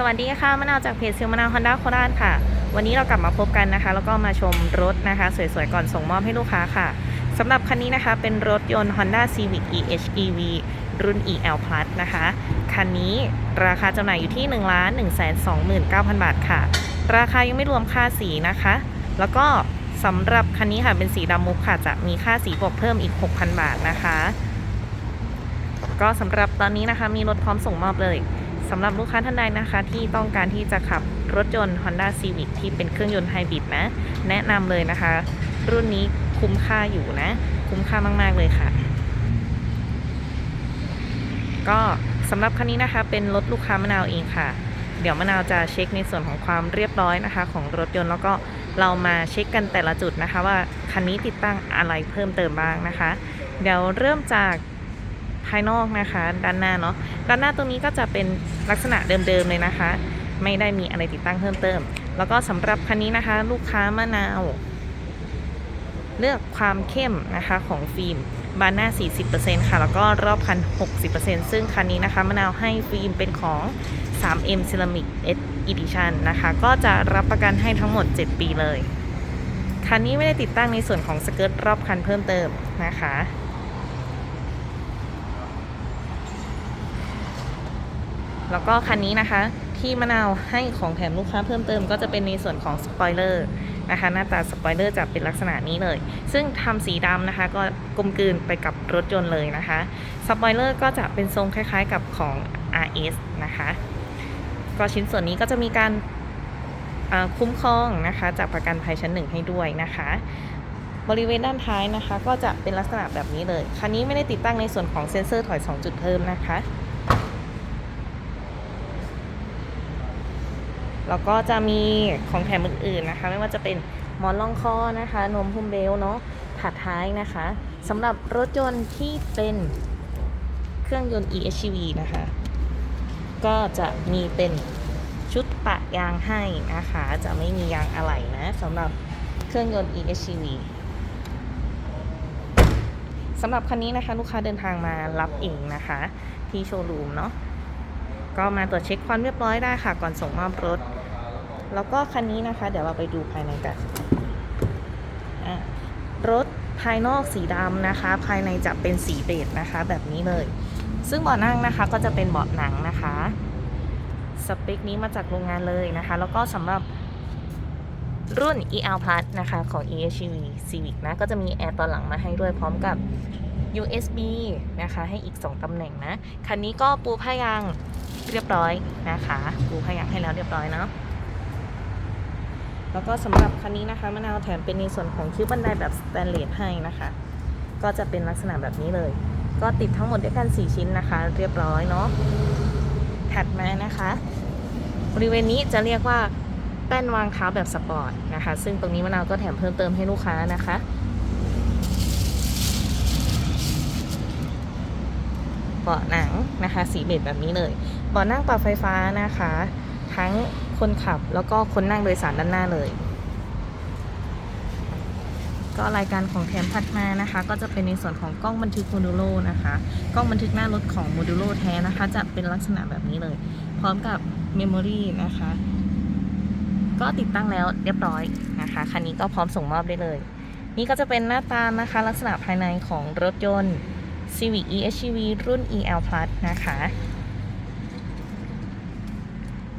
สวัสดีค่ะมะนาวจากเพจซิลมะนาวฮอนด้าโคราชค่ะ วันนี้เรากลับมาพบกันนะคะ แล้วก็มาชมรถนะคะ สวยๆ ก่อนส่งมอบให้ลูกค้าค่ะสำหรับคันนี้นะคะ เป็นรถยนต์ Honda Civic EHEV รุ่น EL Plus นะคะ คันนี้ราคาจำหน่ายอยู่ที่ 1 1 2 9 0 0 0 บาทค่ะ ราคายังไม่รวมค่าสีนะคะ แล้วก็สำหรับคันนี้ค่ะเป็นสีดำมุกค่ะ จะมีค่าสีบวกเพิ่มอีก 6,000 บาทนะคะ ก็สำหรับตอนนี้นะคะมีรถพร้อมส่งมอบเลย สำหรับลูกค้าท่านใดนะคะที่ต้องการที่จะขับรถยนต์ Honda Civic ที่เป็นเครื่องยนต์ไฮบริดนะ แนะนำเลยนะคะ รุ่นนี้คุ้มค่าอยู่นะ คุ้มค่ามาก ๆ เลยค่ะ ก็สำหรับคันนี้นะคะเป็นรถลูกค้ามะนาวเองค่ะ เดี๋ยวมะนาวจะเช็คในส่วนของความเรียบร้อยนะคะ ของรถยนต์แล้วก็เรามาเช็คกันแต่ละจุดนะคะ ว่าคันนี้ติดตั้งอะไรเพิ่มเติมบ้างนะคะ เดี๋ยวเริ่มจาก ภายนอกนะคะ ด้านหน้าเนาะด้านหน้าตรงนี้ก็จะเป็นลักษณะเดิมๆเลยนะคะ ไม่ได้มีอะไรติดตั้งเพิ่มเติม แล้วก็สำหรับคันนี้นะคะ ลูกค้ามะนาว เลือกความเข้มนะคะของฟิล์มบานหน้า 40%ค่ะ แล้วก็รอบคัน 60%ซึ่งคันนี้นะคะมะนาวให้ฟิล์มเป็นของ 3M Ceramic S Edition นะคะ ก็จะรับประกันให้ทั้งหมด 7 ปีเลย คันนี้ไม่ได้ติดตั้งในส่วนของสเกิร์ตรอบคันเพิ่มเติมนะคะ แล้วก็คันนี้นะคะ ที่มะนาวให้ของแถมลูกค้าเพิ่มเติมก็จะเป็นในส่วนของสปอยเลอร์นะคะหน้าตาสปอยเลอร์จะเป็นลักษณะนี้เลย ซึ่งทำสีดำนะคะ ก็กลมกลืนไปกับรถยนต์เลยนะคะสปอยเลอร์ก็จะเป็นทรงคล้ายๆกับของ RS นะคะ ก็ชิ้นส่วนนี้ก็จะมีการคุ้มครองนะคะจากประกันภัยชั้นหนึ่งให้ด้วยนะคะ บริเวณด้านท้ายนะคะ ก็จะเป็นลักษณะแบบนี้เลย คันนี้ไม่ได้ติดตั้งในส่วนของเซ็นเซอร์ถอย 2 จุดเพิ่มนะคะ แล้วก็จะมีของแถมอื่นๆนะคะ ไม่ว่าจะเป็นหมอนรองคอนะคะ นมพุมเบลเนาะถัดท้ายนะคะสำหรับรถยนต์ที่เป็นเครื่องยนต์ e-hv นะคะ ก็จะมีเป็นชุดปะยางให้นะคะ จะไม่มียางอะไหล่นะสำหรับเครื่องยนต์ e-hv สำหรับคันนี้นะคะ ลูกค้าเดินทางมารับเองนะคะ ที่โชว์รูมเนาะก็มาตรวจเช็คความเรียบร้อยได้ค่ะ ก่อนส่งมอบรถ แล้วก็คันนี้นะคะ เดี๋ยวเราไปดูภายในกันรถภายนอกสีดำนะคะ ภายในจะเป็นสีเบจนะคะ แบบนี้เลย ซึ่งเบาะนั่งนะคะก็จะเป็นเบาะหนังนะคะสเปคนี้มาจากโรงงานเลยนะคะ แล้วก็สำหรับรุ่น EL Plus นะคะของ EHEV Civic นะ ก็จะมีแอร์ตอนหลังมาให้ด้วยพร้อมกับ USB นะคะ ให้อีก 2 ตำแหน่งนะ คันนี้ก็ปูผ้ายางเรียบร้อยนะคะ ปูผ้ายางให้แล้วเรียบร้อยเนาะ แล้วก็สำหรับคันนี้นะคะมะนาวแถมเป็นในส่วนของคิ้วบันไดแบบสแตนเลสให้นะคะ ก็จะเป็นลักษณะแบบนี้เลย ก็ติดทั้งหมดด้วยกัน 4 ชิ้นนะคะ เรียบร้อยเนาะถัดมานะคะ บริเวณนี้จะเรียกว่าแป้นวางเท้าแบบสปอร์ตนะคะ ซึ่งตรงนี้มะนาวก็แถมเพิ่มเติมให้ลูกค้านะคะเบาะหนังนะคะ สีเบจแบบนี้เลยเบาะนั่งปรับไฟฟ้านะคะ ทั้ง คนขับแล้วก็คนนั่งโดยสารด้านหน้าเลย ก็รายการของแถมถัดมานะคะ ก็จะเป็นในส่วนของกล้องบันทึกโมดูโลนะคะกล้องบันทึกหน้ารถของโมดูโลแท้นะคะ จะเป็นลักษณะแบบนี้เลย พร้อมกับเมมโมรีนะคะ ก็ติดตั้งแล้วเรียบร้อยนะคะคันนี้ก็พร้อมส่งมอบได้เลย นี่ก็จะเป็นหน้าตานะคะ ลักษณะภายในของรถยนต์ Civic EHEV รุ่น EL Plus นะคะ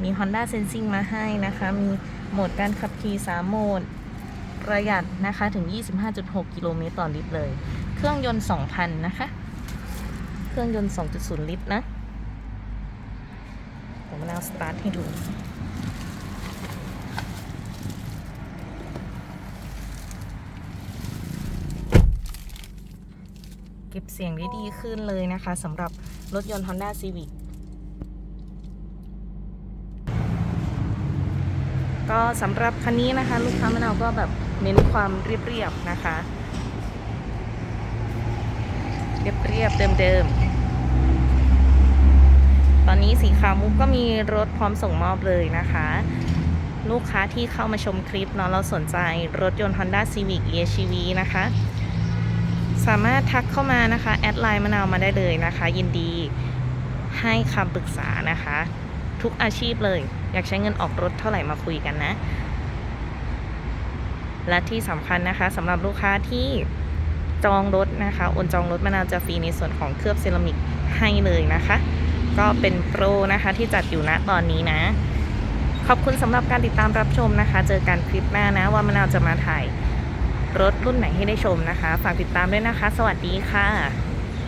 มี Honda Sensing มาให้นะคะ มีโหมดการขับขี่ 3 โหมด ประหยัดนะคะถึง 25.6 กิโลเมตรต่อลิตรเลย เครื่องยนต์ 2,000 นะคะ เครื่องยนต์ 2.0 ลิตรนะเดี๋ยวมะนาวสตาร์ทให้ดูเก็บเสียงได้ดีขึ้นเลยนะคะสำหรับรถยนต์ Honda Civic ก็สำหรับคันนี้นะคะ ลูกค้ามะนาวก็แบบเน้นความเรียบๆนะคะ เรียบๆเดิมๆ ตอนนี้สีขาวมุกก็มีรถพร้อมส่งมอบเลยนะคะ ลูกค้าที่เข้ามาชมคลิปเนาะเราสนใจรถยนต์ Honda Civic EHEV นะคะ สามารถทักเข้ามานะคะ แอดไลน์มะนาวมาได้เลยนะคะ ยินดีให้คำปรึกษานะคะ ทุกอาชีพเลย อยากใช้เงินออกรถเท่าไหร่มาคุยกันนะ และที่สำคัญนะคะสำหรับลูกค้าที่จองรถนะคะโอนจองรถมะนาวจะฟรีในส่วนของเคลือบเซรามิกให้เลยนะคะ ก็เป็นโปรนะคะที่จัดอยู่ณตอนนี้นะ ขอบคุณสำหรับการติดตามรับชมนะคะ เจอกันคลิปหน้านะว่ามะนาวจะมาถ่ายรถรุ่นไหนให้ได้ชมนะคะ ฝากติดตามด้วยนะคะ สวัสดีค่ะ